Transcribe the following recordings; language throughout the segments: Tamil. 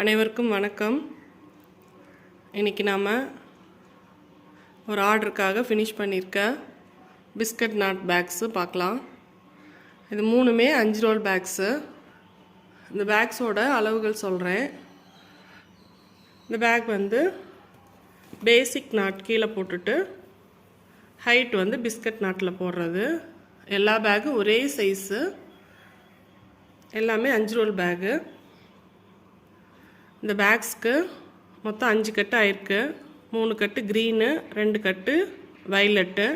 அனைவருக்கும் வணக்கம். இன்றைக்கி நாம் ஒரு ஆர்டருக்காக ஃபினிஷ் பண்ணியிருக்க பிஸ்கட் நாட் பேக்ஸு பார்க்கலாம். இது மூணுமே அஞ்சு ரோல் பேக்ஸு. இந்த பேக்ஸோட அளவுகள் சொல்கிறேன் இந்த பேக் வந்து பேசிக் நாட் கீழே போட்டுட்டு ஹைட் வந்து பிஸ்கட் நாட்டில் போடுறது. எல்லா பேகும் ஒரே சைஸு எல்லாமே அஞ்சு ரோல் பேகு இந்த பேக்ஸ்க்கு மொத்தம் அஞ்சு கட்டு ஆயிருக்கு. மூணு கட்டு க்ரீனு ரெண்டு கட்டு வைலட்டு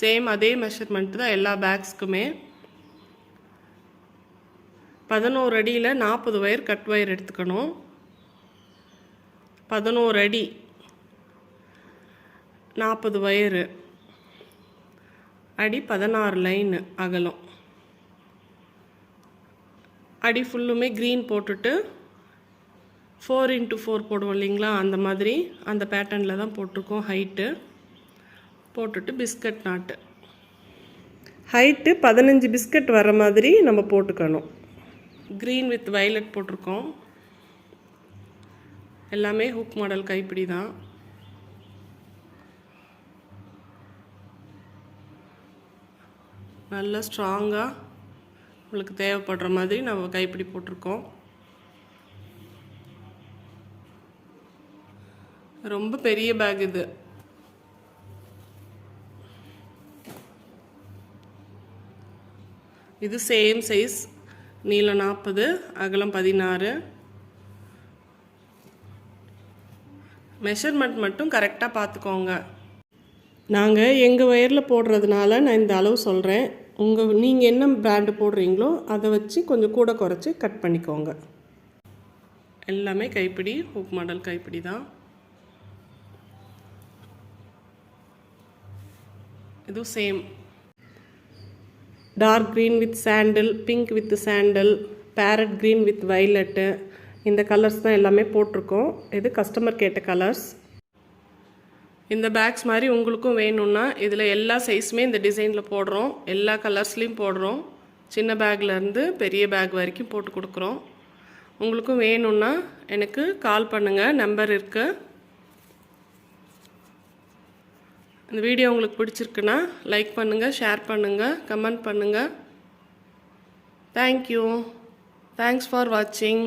சேம் அதே மெஷர்மெண்ட் தான் எல்லா பேக்ஸ்க்குமே பதினோரு அடியில் நாற்பது ஒயர் கட் ஒயர் எடுத்துக்கணும். பதினோரு அடி நாற்பது ஒயரு அடி பதினாறு லைனு அகலம். அடி ஃபுல்லுமே க்ரீன் போட்டுட்டு ஃபோர் இன்ட்டு ஃபோர் போடுவோம் இல்லைங்களா? அந்த மாதிரி அந்த பேட்டர்னில் தான் போட்டிருக்கோம் ஹைட்டு போட்டுட்டு பிஸ்கட் நாட்டு ஹைட்டு பதினஞ்சு பிஸ்கட் வர மாதிரி நம்ம போட்டுக்கணும். க்ரீன் வித் வைலட் போட்டிருக்கோம். எல்லாமே ஹுக் மாடல் கைப்பிடி தான். நல்லா ஸ்ட்ராங்காக உங்களுக்கு தேவைப்படுற மாதிரி நம்ம கைப்பிடி போட்டிருக்கோம். ரொம்ப பெரிய பேக் இது. இது சேம் சைஸ் நீளம் நாற்பது அகலம் பதினாறு. மெஷர்மெண்ட் மட்டும் கரெக்டாக பார்த்துக்கோங்க நாங்கள் எங்கள் ஒயரில் போடுறதுனால நான் இந்த அளவு சொல்கிறேன் உங்கள் நீங்கள் என்ன பிராண்டு போடுறீங்களோ அதை வச்சு கொஞ்சம் கூட குறைச்சி கட் பண்ணிக்கோங்க. எல்லாமே கைப்பிடி ஹூப் மாடல் கைப்பிடி தான். இதுவும் same dark green with sandal pink with sandal parrot green with violet இந்த கலர்ஸ் தான் எல்லாமே போட்டிருக்கோம். இது கஸ்டமர் கேட்ட கலர்ஸ் இந்த பேக்ஸ் மாதிரி உங்களுக்கும் வேணும்னா இதில் எல்லா சைஸுமே இந்த டிசைனில் போடுறோம். எல்லா கலர்ஸ்லேயும் போடுறோம். சின்ன பேக்லேருந்து பெரிய பேக் வரைக்கும் போட்டு கொடுக்குறோம். உங்களுக்கும் வேணும்னா எனக்கு கால் பண்ணுங்கள் நம்பர் இருக்குது இந்த வீடியோ உங்களுக்கு பிடிச்சிருக்குன்னா லைக் பண்ணுங்கள் ஷேர் பண்ணுங்கள் கமெண்ட் பண்ணுங்கள் தேங்க்யூ தேங்க்ஸ் ஃபார் வாட்சிங்